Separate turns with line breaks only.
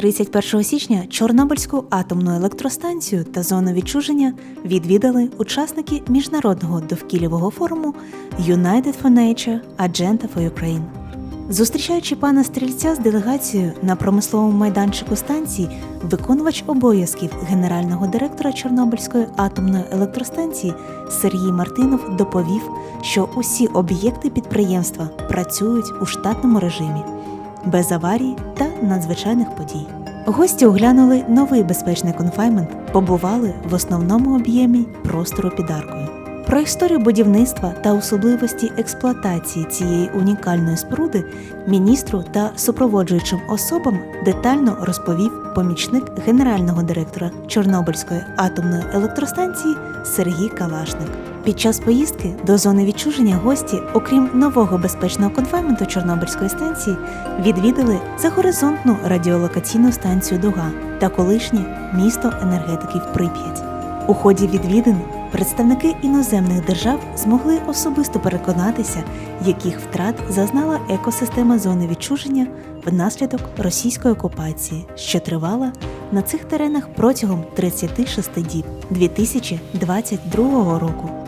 31 січня Чорнобильську атомну електростанцію та зону відчуження відвідали учасники міжнародного довкіллєвого форуму United for Nature – Agenda for Ukraine. Зустрічаючи пана стрільця з делегацією на промисловому майданчику станції, виконувач обов'язків генерального директора Чорнобильської атомної електростанції Сергій Мартинов доповів, що усі об'єкти підприємства працюють у штатному режимі, без аварій та надзвичайних подій. Гості оглянули новий безпечний конфаймент, побували в основному об'ємі простору під аркою. Про історію будівництва та особливості експлуатації цієї унікальної споруди міністру та супроводжуючим особам детально розповів помічник генерального директора Чорнобильської атомної електростанції Сергій Калашник. Під час поїздки до зони відчуження гості, окрім нового безпечного конфайменту Чорнобильської станції, відвідали загоризонтну радіолокаційну станцію Дуга та колишнє місто енергетиків Прип'ять. У ході відвідин представники іноземних держав змогли особисто переконатися, яких втрат зазнала екосистема зони відчуження внаслідок російської окупації, що тривала на цих теренах протягом 36 діб 2022 року.